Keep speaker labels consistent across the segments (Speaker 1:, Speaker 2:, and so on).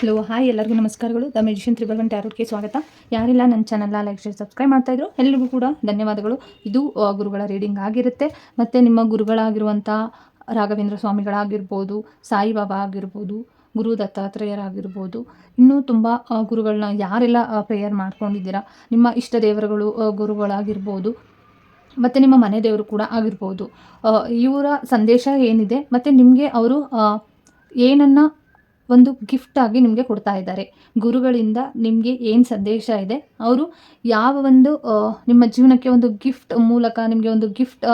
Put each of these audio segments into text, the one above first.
Speaker 1: Hello hi ಎಲ್ಲರಿಗೂ ನಮಸ್ಕಾರಗಳು. The medicine triple one ಟ್ಯಾರೋಟ್ಗೆ ಸ್ವಾಗತ. ಯಾರೆಲ್ಲ, ನನ್ನ ಚಾನಲ್ನ ಲೈಕ್ ಶೇರ್ ಸಬ್ಸ್ಕ್ರೈಬ್ ಮಾಡ್ತಾ ಇದ್ರು ಎಲ್ಲರಿಗೂ ಕೂಡ ಧನ್ಯವಾದಗಳು. ಇದು ಗುರುಗಳ ರೀಡಿಂಗ್ ಆಗಿರುತ್ತೆ. ಮತ್ತು ನಿಮ್ಮ ಗುರುಗಳಾಗಿರುವಂಥ ರಾಘವೇಂದ್ರ ಸ್ವಾಮಿಗಳಾಗಿರ್ಬೋದು ಸಾಯಿಬಾಬಾ ಆಗಿರ್ಬೋದು, ಗುರು ದತ್ತಾತ್ರೇಯರಾಗಿರ್ಬೋದು, ಇನ್ನೂ ತುಂಬ ಗುರುಗಳನ್ನ ಯಾರೆಲ್ಲ ಪ್ರೇಯರ್ ಮಾಡ್ಕೊಂಡಿದ್ದೀರಾ, ನಿಮ್ಮ ಇಷ್ಟ ದೇವರುಗಳು ಗುರುಗಳಾಗಿರ್ಬೋದು, ಮತ್ತು ನಿಮ್ಮ ಮನೆ ದೇವರು ಕೂಡ ಆಗಿರ್ಬೋದು ಇವರ ಸಂದೇಶ ಏನಿದೆ, ಮತ್ತು ನಿಮಗೆ ಅವರು ಏನನ್ನು ಒಂದು ಗಿಫ್ಟಾಗಿ ನಿಮಗೆ ಕೊಡ್ತಾ ಇದ್ದಾರೆ. ಗುರುಗಳಿಂದ ನಿಮಗೆ ಏನು ಸಂದೇಶ ಇದೆ? ಅವರು ಯಾವ ಒಂದು ನಿಮ್ಮ ಜೀವನಕ್ಕೆ ಒಂದು ಗಿಫ್ಟ್ ಮೂಲಕ ನಿಮಗೆ ಒಂದು ಗಿಫ್ಟ್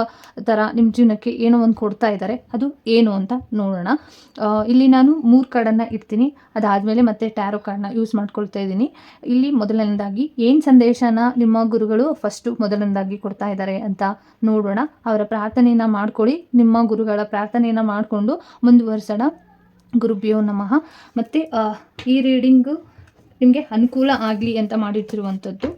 Speaker 1: ಥರ ನಿಮ್ಮ ಜೀವನಕ್ಕೆ ಏನೋ ಒಂದು ಕೊಡ್ತಾ ಇದ್ದಾರೆ. ಅದು ಏನು ಅಂತ ನೋಡೋಣ. ಇಲ್ಲಿ ನಾನು ಮೂರು ಕಾರ್ಡನ್ನು ಇಡ್ತೀನಿ. ಅದಾದಮೇಲೆ ಮತ್ತೆ ಟ್ಯಾರೋ ಕಾರ್ಡ್ನ ಯೂಸ್ ಮಾಡ್ಕೊಳ್ತಾ ಇದ್ದೀನಿ. ಇಲ್ಲಿ ಮೊದಲನೇದಾಗಿ ಏನು ಸಂದೇಶನ ನಿಮ್ಮ ಗುರುಗಳು ಫಸ್ಟು ಮೊದಲನೇದಾಗಿ ಕೊಡ್ತಾ ಇದ್ದಾರೆ ಅಂತ ನೋಡೋಣ. ಅವರ ಪ್ರಾರ್ಥನೆಯನ್ನು ಮಾಡ್ಕೊಳ್ಳಿ. ನಿಮ್ಮ ಗುರುಗಳ ಪ್ರಾರ್ಥನೆಯನ್ನು ಮಾಡಿಕೊಂಡು ಮುಂದುವರಿಸೋಣ. ಗುರುಭ್ಯೋ ನಮಃ. ಮತ್ತು ಈ ರೀಡಿಂಗು ನಿಮಗೆ ಅನುಕೂಲ ಆಗಲಿ ಅಂತ ಮಾಡಿರ್ತಿರುವಂಥದ್ದು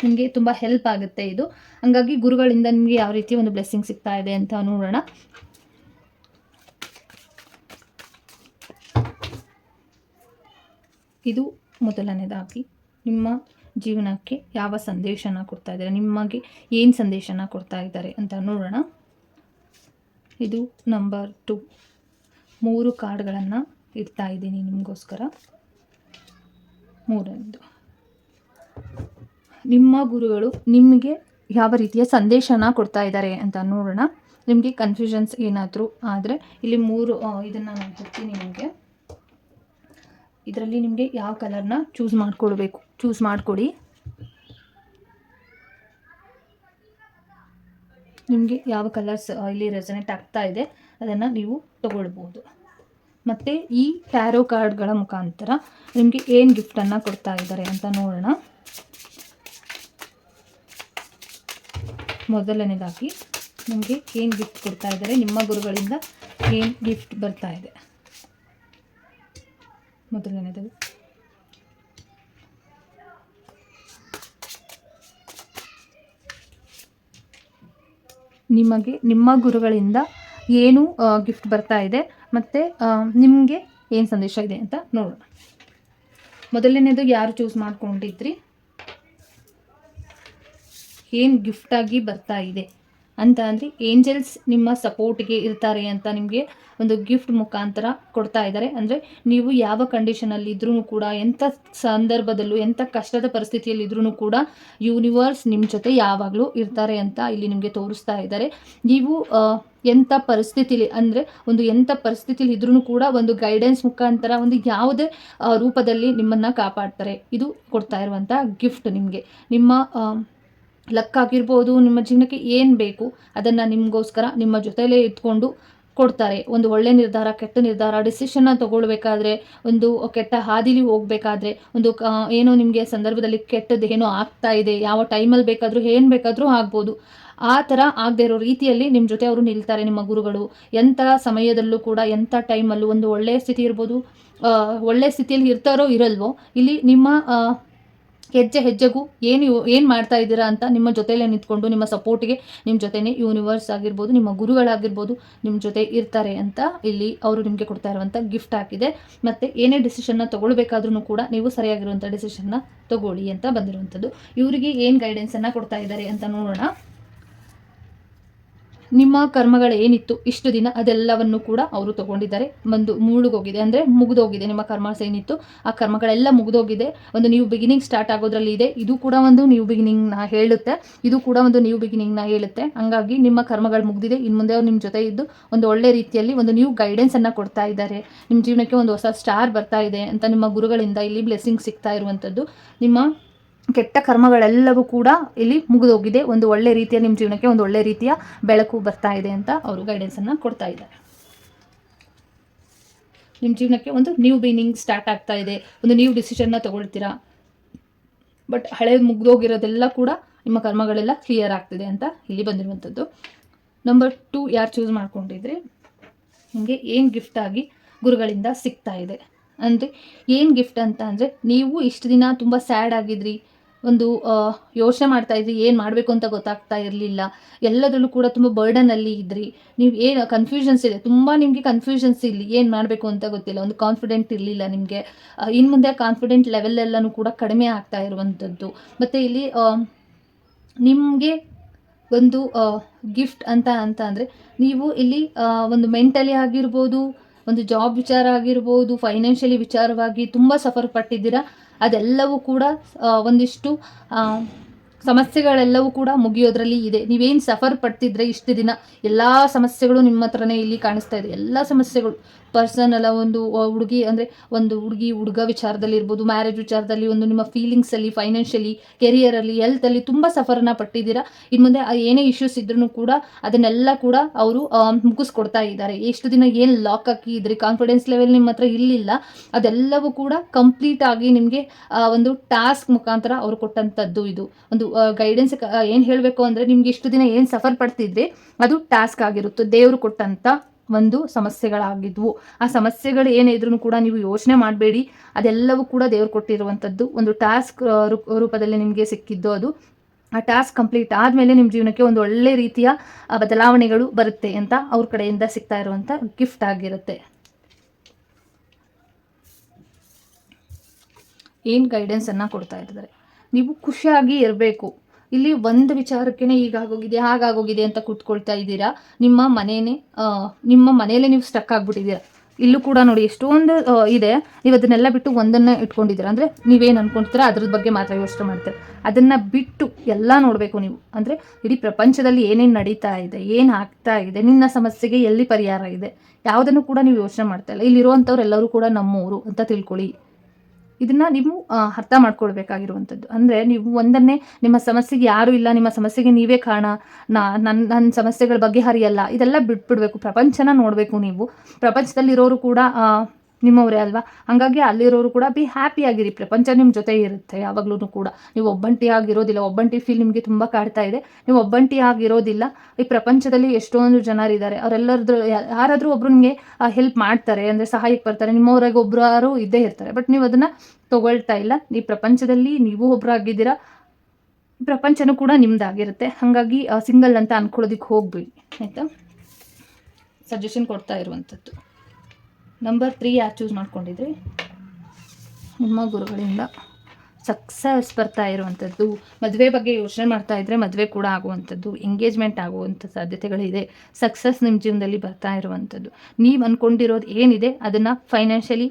Speaker 1: ನಿಮಗೆ ತುಂಬ ಹೆಲ್ಪ್ ಆಗುತ್ತೆ ಇದು. ಹಂಗಾಗಿ ಗುರುಗಳಿಂದ ನಿಮಗೆ ಯಾವ ರೀತಿ ಒಂದು ಬ್ಲೆಸ್ಸಿಂಗ್ ಸಿಗ್ತಾ ಇದೆ ಅಂತ ನೋಡೋಣ. ಇದು ಮೊದಲನೇದಾಗಿ ನಿಮ್ಮ ಜೀವನಕ್ಕೆ ಯಾವ ಸಂದೇಶನ ಕೊಡ್ತಾ ಇದ್ದಾರೆ, ನಿಮಗೆ ಏನು ಸಂದೇಶನ ಕೊಡ್ತಾ ಇದ್ದಾರೆ ಅಂತ ನೋಡೋಣ. ಇದು ನಂಬರ್ ಟು. ಮೂರು ಕಾರ್ಡ್ಗಳನ್ನು ಇಡ್ತಾ ಇದ್ದೀನಿ ನಿಮಗೋಸ್ಕರ. ಮೂರನೇದು. ನಿಮ್ಮ ಗುರುಗಳು ನಿಮಗೆ ಯಾವ ರೀತಿಯ ಸಂದೇಶನ ಕೊಡ್ತಾ ಇದ್ದಾರೆ ಅಂತ ನೋಡೋಣ. ನಿಮಗೆ ಕನ್ಫ್ಯೂಷನ್ಸ್ ಏನಾದರೂ ಆದರೆ ಇಲ್ಲಿ ಮೂರು ಇದನ್ನು ನಾನು ಕೊಡ್ತೀನಿ ನಿಮಗೆ. ಇದರಲ್ಲಿ ನಿಮಗೆ ಯಾವ ಕಲರ್ನ ಚೂಸ್ ಮಾಡ್ಕೊಳ್ಬೇಕು. ಚೂಸ್ ಮಾಡಿಕೊಡಿ. ನಿಮಗೆ ಯಾವ ಕಲರ್ಸ್ ಇಲ್ಲಿ ರೆಸನೆಟ್ ಆಗ್ತಾ ಇದೆ. ಅದನ್ನು ನೀವು ತಗೊಳ್ಬೋದು. ಮತ್ತು ಈ ಟ್ಯಾರೋ ಕಾರ್ಡ್ಗಳ ಮುಖಾಂತರ ನಿಮಗೆ ಏನು ಗಿಫ್ಟನ್ನು ಕೊಡ್ತಾ ಇದ್ದಾರೆ ಅಂತ ನೋಡೋಣ. ಮೊದಲನೇದಾಗಿ ನಿಮಗೆ ಏನು ಗಿಫ್ಟ್ ಕೊಡ್ತಾ ಇದ್ದಾರೆ, ನಿಮ್ಮ ಗುರುಗಳಿಂದ ಏನು ಗಿಫ್ಟ್ ಬರ್ತಾ ಇದೆ. ಮೊದಲನೇದಾಗಿ. ನಿಮಗೆ ನಿಮ್ಮ ಗುರುಗಳಿಂದ ಏನು ಗಿಫ್ಟ್ ಬರ್ತಾ ಇದೆ. ಮತ್ತು ನಿಮಗೆ ಏನು ಸಂದೇಶ ಇದೆ ಅಂತ ನೋಡೋಣ. ಮೊದಲನೇದು ಯಾರು ಚೂಸ್ ಮಾಡ್ಕೊಂಡಿದ್ರಿ? ಏನು ಗಿಫ್ಟಾಗಿ ಬರ್ತಾ ಇದೆ? ಅಂತ ಅಂದರೆ. ಏಂಜಲ್ಸ್ ನಿಮ್ಮ ಸಪೋರ್ಟ್ಗೆ ಇರ್ತಾರೆ ಅಂತ ನಿಮಗೆ ಒಂದು ಗಿಫ್ಟ್ ಮುಖಾಂತರ ಕೊಡ್ತಾ ಇದ್ದಾರೆ ಅಂದರೆ ನೀವು ಯಾವ ಕಂಡೀಷನಲ್ಲಿ ಇದ್ರೂ ಕೂಡ ಎಂಥ ಸಂದರ್ಭದಲ್ಲೂ ಎಂಥ ಕಷ್ಟದ ಪರಿಸ್ಥಿತಿಯಲ್ಲಿ ಇದ್ರೂ ಕೂಡ ಯೂನಿವರ್ಸ್ ನಿಮ್ಮ ಜೊತೆ ಯಾವಾಗಲೂ ಇರ್ತಾರೆ ಅಂತ ಇಲ್ಲಿ ನಿಮಗೆ ತೋರಿಸ್ತಾ ಇದ್ದಾರೆ ನೀವು ಎಂಥ ಪರಿಸ್ಥಿತಿಲಿ, ಅಂದರೆ ಒಂದು ಎಂಥ ಪರಿಸ್ಥಿತಿಲಿ ಇದ್ರೂ ಕೂಡ ಒಂದು ಗೈಡೆನ್ಸ್ ಮುಖಾಂತರ ಒಂದು ಯಾವುದೇ ರೂಪದಲ್ಲಿ ನಿಮ್ಮನ್ನು ಕಾಪಾಡ್ತಾರೆ. ಇದು ಕೊಡ್ತಾ ಇರುವಂಥ ಗಿಫ್ಟ್ ನಿಮಗೆ. ನಿಮ್ಮ ಆ, ಲಕ್ ಆಗಿರ್ಬೋದು ನಿಮ್ಮ ಜೀವನಕ್ಕೆ ಏನು ಬೇಕು ಅದನ್ನು ನಿಮಗೋಸ್ಕರ ನಿಮ್ಮ ಜೊತೆಯಲ್ಲೇ ಇಟ್ಕೊಂಡು ಕೊಡ್ತಾರೆ. ಒಂದು ಒಳ್ಳೆ ನಿರ್ಧಾರ ಕೆಟ್ಟ ನಿರ್ಧಾರ ಡಿಸಿಷನ್ನ ತಗೊಳ್ಬೇಕಾದ್ರೆ ಒಂದು ಕೆಟ್ಟ ಹಾದಿಲಿ ಹೋಗಬೇಕಾದ್ರೆ ಒಂದು ಏನೋ ನಿಮಗೆ ಸಂದರ್ಭದಲ್ಲಿ ಕೆಟ್ಟದ್ದು ಏನೋ ಆಗ್ತಾ ಇದೆ ಯಾವ ಟೈಮಲ್ಲಿ ಬೇಕಾದರೂ ಏನು ಬೇಕಾದರೂ ಆಗ್ಬೋದು. ಆ ಥರ ಆಗದೆ ಇರೋ ರೀತಿಯಲ್ಲಿ ನಿಮ್ಮ ಜೊತೆ ಅವರು ನಿಲ್ತಾರೆ ನಿಮ್ಮ ಗುರುಗಳು. ಎಂಥ ಸಮಯದಲ್ಲೂ ಕೂಡ ಎಂಥ ಟೈಮಲ್ಲೂ ಒಂದು ಒಳ್ಳೆಯ ಸ್ಥಿತಿ ಇರ್ಬೋದು ಒಳ್ಳೆಯ ಸ್ಥಿತಿಯಲ್ಲಿ ಇರ್ತಾರೋ ಇರಲ್ವೋ ಇಲ್ಲಿ ನಿಮ್ಮ ಹೆಜ್ಜೆ ಹೆಜ್ಜೆಗೂ ಏನು ಏನು ಮಾಡ್ತಾ ಇದ್ದೀರಾ ಅಂತ ನಿಮ್ಮ ಜೊತೆಯಲ್ಲೇ ನಿಂತ್ಕೊಂಡು, ನಿಮ್ಮ ಸಪೋರ್ಟಿಗೆ ನಿಮ್ಮ ಜೊತೆನೇ ಯೂನಿವರ್ಸ್ ಆಗಿರ್ಬೋದು, ನಿಮ್ಮ ಗುರುಗಳಾಗಿರ್ಬೋದು ನಿಮ್ಮ ಜೊತೆ ಇರ್ತಾರೆ ಅಂತ ಇಲ್ಲಿ ಅವರು ನಿಮಗೆ ಕೊಡ್ತಾ ಇರುವಂಥ ಗಿಫ್ಟ್ ಆಗಿದೆ ಮತ್ತು ಏನೇ ಡಿಸಿಷನ್ನ ತೊಗೊಳ್ಬೇಕಾದ್ರೂ ಕೂಡ ನೀವು ಸರಿಯಾಗಿರುವಂಥ ಡಿಸಿಷನ್ನ ತಗೊಳ್ಳಿ ಅಂತ ಬಂದಿರುವಂಥದ್ದು ಇವರಿಗೆ ಏನು ಗೈಡೆನ್ಸನ್ನು ಕೊಡ್ತಾ ಇದ್ದಾರೆ ಅಂತ ನೋಡೋಣ. ನಿಮ್ಮ ಕರ್ಮಗಳು ಏನಿತ್ತು ಇಷ್ಟು ದಿನ ಅದೆಲ್ಲವನ್ನು ಕೂಡ ಅವರು ತಗೊಂಡಿದ್ದಾರೆ. ಒಂದು ಮುಳುಗೋಗಿದೆ ಅಂದರೆ ಮುಗಿದೋಗಿದೆ, ನಿಮ್ಮ ಕರ್ಮಸ್ ಏನಿತ್ತು ಆ ಕರ್ಮಗಳೆಲ್ಲ ಮುಗಿದೋಗಿದೆ. ಒಂದು ನ್ಯೂ ಬಿಗಿನಿಂಗ್ ಸ್ಟಾರ್ಟ್ ಆಗೋದ್ರಲ್ಲಿ ಇದೆ. ಇದು ಕೂಡ ಒಂದು ನ್ಯೂ ಬಿಗಿನಿಂಗ್ನ ಹೇಳುತ್ತೆ. ಇದು ಕೂಡ ಒಂದು ನ್ಯೂ ಬಿಗಿನಿಂಗ್ನ ಹೇಳುತ್ತೆ. ಹಂಗಾಗಿ ನಿಮ್ಮ ಕರ್ಮಗಳು ಮುಗಿದಿದೆ. ಇನ್ನು ಮುಂದೆ ಅವ್ರು ನಿಮ್ಮ ಜೊತೆ ಇದ್ದು ಒಂದು ಒಳ್ಳೆ ರೀತಿಯಲ್ಲಿ ಒಂದು ನ್ಯೂ ಗೈಡೆನ್ಸನ್ನು ಕೊಡ್ತಾ ಇದ್ದಾರೆ. ನಿಮ್ಮ ಜೀವನಕ್ಕೆ ಒಂದು ಹೊಸ ಸ್ಟಾರ್ ಬರ್ತಾ ಇದೆ ಅಂತ ನಿಮ್ಮ ಗುರುಗಳಿಂದ ಇಲ್ಲಿ ಬ್ಲೆಸ್ಸಿಂಗ್ ಸಿಗ್ತಾ ಇರುವಂಥದ್ದು. ನಿಮ್ಮ ಕೆಟ್ಟ ಕರ್ಮಗಳೆಲ್ಲವೂ ಕೂಡ ಇಲ್ಲಿ ಮುಗಿದೋಗಿದೆ. ಒಂದು ಒಳ್ಳೆ ರೀತಿಯ ನಿಮ್ಮ ಜೀವನಕ್ಕೆ ಒಂದು ಒಳ್ಳೆ ರೀತಿಯ ಬೆಳಕು ಬರ್ತಾ ಇದೆ ಅಂತ ಅವರು ಗೈಡೆನ್ಸನ್ನು ಕೊಡ್ತಾ ಇದ್ದಾರೆ. ನಿಮ್ಮ ಜೀವನಕ್ಕೆ ಒಂದು ನ್ಯೂ ಬೀನಿಂಗ್ ಸ್ಟಾರ್ಟ್ ಆಗ್ತಾ ಇದೆ. ಒಂದು ನ್ಯೂ ಡಿಸಿಷನ್ನ ತಗೊಳ್ತೀರಾ? ಬಟ್ ಹಳೆ ಮುಗ್ದೋಗಿರೋದೆಲ್ಲ ಕೂಡ ನಿಮ್ಮ ಕರ್ಮಗಳೆಲ್ಲ ಕ್ಲಿಯರ್ ಆಗ್ತಿದೆ ಅಂತ ಇಲ್ಲಿ ಬಂದಿರುವಂಥದ್ದು. ನಂಬರ್ ಟು ಯಾರು ಚೂಸ್ ಮಾಡ್ಕೊಂಡಿದ್ರಿ? ನಿಮಗೆ ಏನು ಗಿಫ್ಟ್ ಆಗಿ ಗುರುಗಳಿಂದ ಸಿಗ್ತಾ ಇದೆ? ಅಂದರೆ ಏನು ಗಿಫ್ಟ್ ಅಂತ ಅಂದರೆ ನೀವು ಇಷ್ಟು ದಿನ ತುಂಬ ಸ್ಯಾಡ್ ಆಗಿದ್ರಿ. ಒಂದು ಯೋಚನೆ ಮಾಡ್ತಾ ಇದ್ರಿ, ಏನು ಮಾಡಬೇಕು ಅಂತ ಗೊತ್ತಾಗ್ತಾ ಇರಲಿಲ್ಲ. ಎಲ್ಲದರಲ್ಲೂ ಕೂಡ ತುಂಬ ಬರ್ಡನಲ್ಲಿ ಇದ್ರಿ. ನೀವು ಏನು ಕನ್ಫ್ಯೂಷನ್ಸ್ ಇದೆ. ತುಂಬ ನಿಮಗೆ ಕನ್ಫ್ಯೂಷನ್ಸ್ ಇಲ್ಲಿ. ಏನು ಮಾಡಬೇಕು ಅಂತ ಗೊತ್ತಿಲ್ಲ. ಒಂದು ಕಾನ್ಫಿಡೆಂಟ್ ಇರಲಿಲ್ಲ ನಿಮಗೆ. ಇನ್ನು ಮುಂದೆ ಕಾನ್ಫಿಡೆಂಟ್ ಲೆವೆಲ್ ಎಲ್ಲನೂ ಕೂಡ ಕಡಿಮೆ ಆಗ್ತಾ ಇರುವಂಥದ್ದು ಮತ್ತು ಇಲ್ಲಿ ನಿಮಗೆ ಒಂದು ಗಿಫ್ಟ್ ಅಂತ ಅಂತ ಅಂದರೆ ನೀವು ಇಲ್ಲಿ ಒಂದು ಮೆಂಟಲಿ ಆಗಿರ್ಬೋದು, ಒಂದು ಜಾಬ್ ವಿಚಾರ ಆಗಿರ್ಬೋದು ಫೈನಾನ್ಷಿಯಲಿ ವಿಚಾರವಾಗಿ ತುಂಬ ಸಫರ್ ಪಟ್ಟಿದ್ದೀರಾ? ಅದೆಲ್ಲವೂ ಕೂಡ ಒಂದಿಷ್ಟು ಸಮಸ್ಯೆಗಳೆಲ್ಲವೂ ಕೂಡ ಮುಗಿಯೋದ್ರಲ್ಲಿ ಇದೆ. ನೀವೇನು ಸಫರ್ ಪಡ್ತಿದ್ರೆ ಇಷ್ಟು ದಿನ ಎಲ್ಲ ಸಮಸ್ಯೆಗಳು ನಿಮ್ಮ ಹತ್ರನೇ ಇಲ್ಲಿ ಕಾಣಿಸ್ತಾ ಇದೆ. ಎಲ್ಲ ಸಮಸ್ಯೆಗಳು. ಪರ್ಸನಲ್ ಒಂದು ಹುಡುಗಿ ಅಂದರೆ ಒಂದು ಹುಡುಗಿ ಹುಡುಗ ವಿಚಾರದಲ್ಲಿ ಇರ್ಬೋದು, ಮ್ಯಾರೇಜ್ ವಿಚಾರದಲ್ಲಿ ಒಂದು ನಿಮ್ಮ ಫೀಲಿಂಗ್ಸಲ್ಲಿ ಫೈನಾನ್ಷಿಯಲಿ ಕೆರಿಯರಲ್ಲಿ ಹೆಲ್ತಲ್ಲಿ ತುಂಬ ಸಫರನ್ನ ಪಟ್ಟಿದ್ದೀರಾ. ಇನ್ನು ಮುಂದೆ ಏನೇ ಇಶ್ಯೂಸ್ ಇದ್ರೂ ಕೂಡ ಅದನ್ನೆಲ್ಲ ಕೂಡ ಅವರು ಮುಗಿಸ್ಕೊಡ್ತಾ ಇದ್ದಾರೆ. ಎಷ್ಟು ದಿನ ಏನು ಲಾಕ್ ಹಾಕಿ ಇದ್ರಿ? ಕಾನ್ಫಿಡೆನ್ಸ್ ಲೆವೆಲ್ ನಿಮ್ಮ ಹತ್ರ ಇರಲಿಲ್ಲ. ಅದೆಲ್ಲವೂ ಕೂಡ ಕಂಪ್ಲೀಟ್ ಆಗಿ ನಿಮಗೆ ಒಂದು ಟಾಸ್ಕ್ ಮುಖಾಂತರ ಅವರು ಕೊಟ್ಟಂಥದ್ದು ಇದು. ಒಂದು ಗೈಡೆನ್ಸ್ ಏನು ಹೇಳಬೇಕು ಅಂದರೆ ನಿಮ್ಗೆ ಇಷ್ಟು ದಿನ ಏನು ಸಫರ್ ಪಡ್ತಿದ್ರಿ, ಅದು ಟಾಸ್ಕ್ ಆಗಿರುತ್ತೆ. ದೇವರು ಕೊಟ್ಟಂಥ ಒಂದು ಸಮಸ್ಯೆಗಳಾಗಿದ್ವು. ಆ ಸಮಸ್ಯೆಗಳು ಏನೇ ಕೂಡ ನೀವು ಯೋಚನೆ ಮಾಡಬೇಡಿ. ಅದೆಲ್ಲವೂ ಕೂಡ ದೇವ್ರು ಕೊಟ್ಟಿರುವಂಥದ್ದು ಒಂದು ಟಾಸ್ಕ್ ರೂಪದಲ್ಲಿ ನಿಮಗೆ ಸಿಕ್ಕಿದ್ದು ಅದು. ಆ ಟಾಸ್ಕ್ ಕಂಪ್ಲೀಟ್ ಆದಮೇಲೆ ನಿಮ್ಮ ಜೀವನಕ್ಕೆ ಒಂದು ಒಳ್ಳೆ ರೀತಿಯ ಬದಲಾವಣೆಗಳು ಬರುತ್ತೆ ಅಂತ ಅವ್ರ ಕಡೆಯಿಂದ ಸಿಗ್ತಾ ಇರುವಂಥ ಗಿಫ್ಟ್ ಆಗಿರುತ್ತೆ. ಏನು ಗೈಡೆನ್ಸನ್ನು ಕೊಡ್ತಾ ಇದ್ದಾರೆ? ನೀವು ಖುಷಿಯಾಗಿ ಇರಬೇಕು. ಇಲ್ಲಿ ಒಂದು ವಿಚಾರಕ್ಕೇ ಹೀಗಾಗೋಗಿದೆ ಹಾಗಾಗೋಗಿದೆ ಅಂತ ಕೂತ್ಕೊಳ್ತಾ ಇದ್ದೀರಾ? ನಿಮ್ಮ ಮನೆಯೇ ನಿಮ್ಮ ಮನೆಯಲ್ಲೇ ನೀವು ಸ್ಟಕ್ ಆಗಿಬಿಟ್ಟಿದ್ದೀರಾ? ಇಲ್ಲೂ ಕೂಡ ನೋಡಿ ಎಷ್ಟೊಂದು ಇದೆ. ನೀವು ಅದನ್ನೆಲ್ಲ ಬಿಟ್ಟು ಒಂದನ್ನು ಇಟ್ಕೊಂಡಿದ್ದೀರಾ? ಅಂದರೆ ನೀವೇನು ಅನ್ಕೊಂತೀರಾ? ಅದ್ರ ಬಗ್ಗೆ ಮಾತ್ರ ಯೋಚನೆ ಮಾಡ್ತೀರ? ಅದನ್ನು ಬಿಟ್ಟು ಎಲ್ಲ ನೋಡಬೇಕು ನೀವು. ಅಂದರೆ ಇಡೀ ಪ್ರಪಂಚದಲ್ಲಿ ಏನೇನು ನಡೀತಾ ಇದೆ, ಏನು ಆಗ್ತಾ ಇದೆ, ನಿನ್ನ ಸಮಸ್ಯೆಗೆ ಎಲ್ಲಿ ಪರಿಹಾರ ಇದೆ? ಯಾವುದನ್ನು ಕೂಡ ನೀವು ಯೋಚನೆ ಮಾಡ್ತಾ ಇಲ್ಲ. ಇಲ್ಲಿರುವಂಥವ್ರು ಎಲ್ಲರೂ ಕೂಡ ನಮ್ಮೂರು ಅಂತ ತಿಳ್ಕೊಳ್ಳಿ. ಇದನ್ನ ನೀವು ಅರ್ಥ ಮಾಡ್ಕೊಳ್ಬೇಕಾಗಿರುವಂಥದ್ದು. ಅಂದರೆ ನೀವು ಒಂದನ್ನೇ ನಿಮ್ಮ ಸಮಸ್ಯೆಗೆ ಯಾರು ಇಲ್ಲ, ನಿಮ್ಮ ಸಮಸ್ಯೆಗೆ ನೀವೇ ಕಾರಣ, ನಾ ನನ್ನ ನನ್ನ ಸಮಸ್ಯೆಗಳ ಬಗ್ಗೆ ಹರಿಯಲ್ಲ, ಇದೆಲ್ಲ ಬಿಟ್ಬಿಡ್ಬೇಕು. ಪ್ರಪಂಚನ ನೋಡಬೇಕು ನೀವು. ಪ್ರಪಂಚದಲ್ಲಿರೋರು ಕೂಡ ನಿಮ್ಮವರೇ ಅಲ್ವಾ? ಹಾಗಾಗಿ ಅಲ್ಲಿರೋರು ಕೂಡ ಬಿ ಹ್ಯಾಪಿಯಾಗಿರಿ ಪ್ರಪಂಚ ನಿಮ್ಮ ಜೊತೆ ಇರುತ್ತೆ ಯಾವಾಗ್ಲೂ ಕೂಡ. ನೀವು ಒಬ್ಬಂಟಿ ಆಗಿರೋದಿಲ್ಲ ಒಬ್ಬಂಟಿ ಫೀಲ್ ನಿಮಗೆ ತುಂಬ ಕಾಡ್ತಾ ಇದೆ. ನೀವು ಒಬ್ಬಂಟಿ ಆಗಿರೋದಿಲ್ಲ ಈ ಪ್ರಪಂಚದಲ್ಲಿ ಎಷ್ಟೊಂದು ಜನರಿದ್ದಾರೆ ಅವರೆಲ್ಲರದ್ದು ಯಾರಾದರೂ ಒಬ್ರು ನಿಮಗೆ ಹೆಲ್ಪ್ ಮಾಡ್ತಾರೆ, ಅಂದರೆ ಸಹಾಯಕ್ಕೆ ಬರ್ತಾರೆ. ನಿಮ್ಮವರಾಗ ಒಬ್ಬರು ಇದ್ದೇ ಇರ್ತಾರೆ. ಬಟ್ ನೀವು ಅದನ್ನು ತಗೊಳ್ತಾ ಇಲ್ಲ. ಈ ಪ್ರಪಂಚದಲ್ಲಿ ನೀವು ಒಬ್ಬರಾಗಿದ್ದೀರಾ ಪ್ರಪಂಚನೂ ಕೂಡ ನಿಮ್ಮದಾಗಿರುತ್ತೆ ಹಾಗಾಗಿ ಸಿಂಗಲ್ ಅಂತ ಅನ್ಕೊಳ್ಳೋದಿಕ್ಕೆ ಹೋಗ್ಬೇಡಿ. ಆಯಿತಾ? ಸಜೆಷನ್ ಕೊಡ್ತಾ ಇರುವಂಥದ್ದು ನಂಬರ್ ತ್ರೀ ಯಾರು ಚೂಸ್ ಮಾಡ್ಕೊಂಡಿದ್ರಿ? ನಿಮ್ಮ ಗುರುಗಳಿಂದ ಸಕ್ಸಸ್ ಬರ್ತಾ ಇರುವಂಥದ್ದು, ಮದುವೆ ಬಗ್ಗೆ ಯೋಚನೆ ಮಾಡ್ತಾ ಇದ್ದರೆ ಮದುವೆ ಕೂಡ ಆಗುವಂಥದ್ದು ಎಂಗೇಜ್ಮೆಂಟ್ ಆಗುವಂಥ ಸಾಧ್ಯತೆಗಳಿದೆ ಸಕ್ಸಸ್ ನಿಮ್ಮ ಜೀವನದಲ್ಲಿ ಬರ್ತಾ ಇರುವಂಥದ್ದು. ನೀವು ಅಂದ್ಕೊಂಡಿರೋದು ಏನಿದೆ, ಅದನ್ನು ಫೈನಾನ್ಷಿಯಲಿ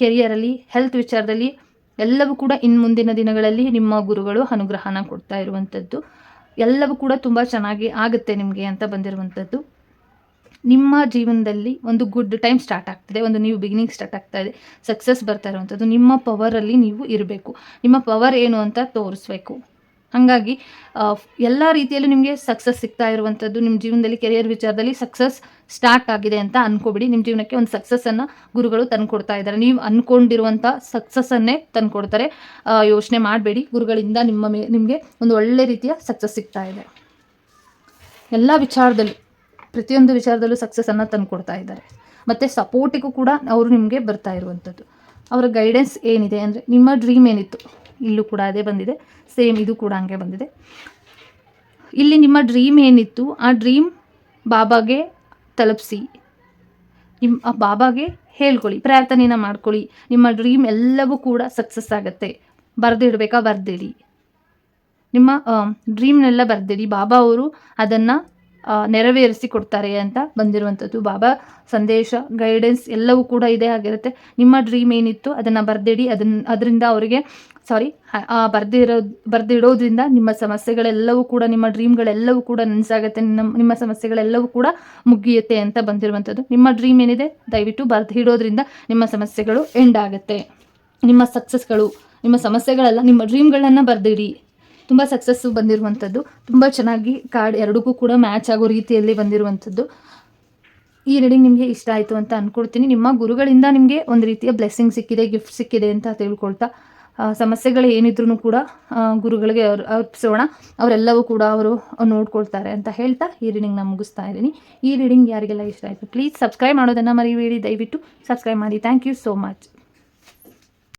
Speaker 1: ಕೆರಿಯರಲ್ಲಿ ಹೆಲ್ತ್ ವಿಚಾರದಲ್ಲಿ ಎಲ್ಲವೂ ಕೂಡ ಇನ್ನು ಮುಂದಿನ ದಿನಗಳಲ್ಲಿ ನಿಮ್ಮ ಗುರುಗಳು ಅನುಗ್ರಹನ ಕೊಡ್ತಾ ಇರುವಂಥದ್ದು. ಎಲ್ಲವೂ ಕೂಡ ತುಂಬ ಚೆನ್ನಾಗಿ ಆಗುತ್ತೆ ನಿಮಗೆ ಅಂತ ಬಂದಿರುವಂಥದ್ದು. ನಿಮ್ಮ ಜೀವನದಲ್ಲಿ ಒಂದು ಗುಡ್ ಟೈಮ್ ಸ್ಟಾರ್ಟ್ ಆಗ್ತಿದೆ, ಒಂದು ನೀವು ಬಿಗಿನಿಂಗ್ ಸ್ಟಾರ್ಟ್ ಆಗ್ತಾ ಇದೆ ಸಕ್ಸಸ್ ಬರ್ತಾ ಇರುವಂಥದ್ದು, ನಿಮ್ಮ ಪವರಲ್ಲಿ ನೀವು ಇರಬೇಕು. ನಿಮ್ಮ ಪವರ್ ಏನು ಅಂತ ತೋರಿಸ್ಬೇಕು. ಹಾಗಾಗಿ ಎಲ್ಲ ರೀತಿಯಲ್ಲೂ ನಿಮಗೆ ಸಕ್ಸಸ್ ಸಿಗ್ತಾ ಇರುವಂಥದ್ದು ನಿಮ್ಮ ಜೀವನದಲ್ಲಿ ಕೆರಿಯರ್ ವಿಚಾರದಲ್ಲಿ ಸಕ್ಸಸ್ ಸ್ಟಾರ್ಟ್ ಆಗಿದೆ ಅಂತ ಅನ್ಕೋಬಿಡಿ. ನಿಮ್ಮ ಜೀವನಕ್ಕೆ ಒಂದು ಸಕ್ಸಸ್ಸನ್ನು ಗುರುಗಳು ತಂದುಕೊಡ್ತಾ ಇದ್ದಾರೆ. ನೀವು ಅಂದ್ಕೊಂಡಿರುವಂಥ ಸಕ್ಸಸ್ಸನ್ನೇ ತಂದುಕೊಡ್ತಾರೆ ಯೋಚನೆ ಮಾಡಬೇಡಿ. ಗುರುಗಳಿಂದ ನಿಮ್ಮ ಮೇ, ನಿಮಗೆ ಒಂದು ಒಳ್ಳೆ ರೀತಿಯ ಸಕ್ಸಸ್ ಸಿಗ್ತಾ ಇದೆ. ಎಲ್ಲ ವಿಚಾರದಲ್ಲೂ ಪ್ರತಿಯೊಂದು ವಿಚಾರದಲ್ಲೂ ಸಕ್ಸಸ್ಸನ್ನು ತಂದುಕೊಡ್ತಾ ಇದ್ದಾರೆ. ಮತ್ತು ಸಪೋರ್ಟಿಗೂ ಕೂಡ ಅವರು ನಿಮಗೆ ಬರ್ತಾ ಇರುವಂಥದ್ದು ಅವರ ಗೈಡೆನ್ಸ್ ಏನಿದೆ ಅಂದರೆ ನಿಮ್ಮ ಡ್ರೀಮ್ ಏನಿತ್ತು, ಇಲ್ಲೂ ಕೂಡ ಅದೇ ಬಂದಿದೆ ಸೇಮ್ ಇದು ಕೂಡ ಹಂಗೆ ಬಂದಿದೆ. ಇಲ್ಲಿ ನಿಮ್ಮ ಡ್ರೀಮ್ ಏನಿತ್ತು, ಆ ಡ್ರೀಮ್ ಬಾಬಾಗೆ ತಲುಪಿಸಿ. ನಿಮ್ಮ ಆ ಬಾಬಾಗೆ ಹೇಳ್ಕೊಳ್ಳಿ, ಪ್ರಾರ್ಥನೆನ ಮಾಡ್ಕೊಳ್ಳಿ. ನಿಮ್ಮ ಡ್ರೀಮ್ ಎಲ್ಲವೂ ಕೂಡ ಸಕ್ಸಸ್ ಆಗುತ್ತೆ. ಬರೆದಿಡ್ಬೇಕಾ, ಬರ್ದಿಡಿ. ನಿಮ್ಮ ಡ್ರೀಮ್ನೆಲ್ಲ ಬರ್ದಿಡಿ. ಬಾಬಾ ಅವರು ಅದನ್ನು ನೆರವೇರಿಸಿ ಕೊಡ್ತಾರೆ ಅಂತ ಬಂದಿರುವಂಥದ್ದು. ಬಾಬಾ, ಸಂದೇಶ ಗೈಡೆನ್ಸ್ ಎಲ್ಲವೂ ಕೂಡ ಇದೇ ಆಗಿರುತ್ತೆ. ನಿಮ್ಮ ಡ್ರೀಮ್ ಏನಿತ್ತು, ಅದನ್ನು ಬರೆದಿಡಿ. ಅದನ್ನ ಅದರಿಂದ ಅವರಿಗೆ ಸಾರಿ ಬರೆದಿರೋ, ಬರೆದಿಡೋದ್ರಿಂದ ನಿಮ್ಮ ಸಮಸ್ಯೆಗಳೆಲ್ಲವೂ ಕೂಡ, ನಿಮ್ಮ ಡ್ರೀಮ್ಗಳೆಲ್ಲವೂ ಕೂಡ ನನಸಾಗುತ್ತೆ. ನಿಮ್ಮ ನಿಮ್ಮ ಸಮಸ್ಯೆಗಳೆಲ್ಲವೂ ಕೂಡ ಮುಗಿಯುತ್ತೆ ಅಂತ ಬಂದಿರುವಂಥದ್ದು. ನಿಮ್ಮ ಡ್ರೀಮ್ ಏನಿದೆ, ದಯವಿಟ್ಟು ಬರೆದಿಡೋದ್ರಿಂದ ನಿಮ್ಮ ಸಮಸ್ಯೆಗಳು ಎಂಡ್ ಆಗುತ್ತೆ. ನಿಮ್ಮ ಸಕ್ಸಸ್ಗಳು ನಿಮ್ಮ ಸಮಸ್ಯೆಗಳೆಲ್ಲ, ನಿಮ್ಮ ಡ್ರೀಮ್ಗಳನ್ನು ಬರೆದಿಡಿ. ತುಂಬ ಸಕ್ಸಸ್ಸು ಬಂದಿರುವಂಥದ್ದು. ತುಂಬ ಚೆನ್ನಾಗಿ ಕಾರ್ಡ್ ಎರಡಕ್ಕೂ ಕೂಡ ಮ್ಯಾಚ್ ಆಗೋ ರೀತಿಯಲ್ಲಿ ಬಂದಿರುವಂಥದ್ದು. ಈ ರೀಡಿಂಗ್ ನಿಮಗೆ ಇಷ್ಟ ಆಯಿತು ಅಂತ ಅಂದ್ಕೊಳ್ತೀನಿ ನಿಮ್ಮ ಗುರುಗಳಿಂದ ನಿಮಗೆ ಒಂದು ರೀತಿಯ ಬ್ಲೆಸ್ಸಿಂಗ್ ಸಿಕ್ಕಿದೆ ಗಿಫ್ಟ್ ಸಿಕ್ಕಿದೆ ಅಂತ ತಿಳ್ಕೊಳ್ತಾ ಸಮಸ್ಯೆಗಳು ಏನಿದ್ರು ಕೂಡ ಗುರುಗಳಿಗೆ ಅವ್ರು, ಅರ್ಪಿಸೋಣ. ಅವರೆಲ್ಲವೂ ಕೂಡ ಅವರು ನೋಡ್ಕೊಳ್ತಾರೆ ಅಂತ ಹೇಳ್ತಾ ಈ ರೀಡಿಂಗ್ ರೀಡಿಂಗ್ನ ಮುಗಿಸ್ತಾ ಇದ್ದೀನಿ. ಈ ರೀಡಿಂಗ್ ಯಾರಿಗೆಲ್ಲ ಇಷ್ಟ ಆಯಿತು ಪ್ಲೀಸ್ ಸಬ್ಸ್ಕ್ರೈಬ್ ಮಾಡೋದನ್ನು ಮರಿಬೇಡಿ. ದಯವಿಟ್ಟು ಸಬ್ಸ್ಕ್ರೈಬ್ ಮಾಡಿ. Thank you so much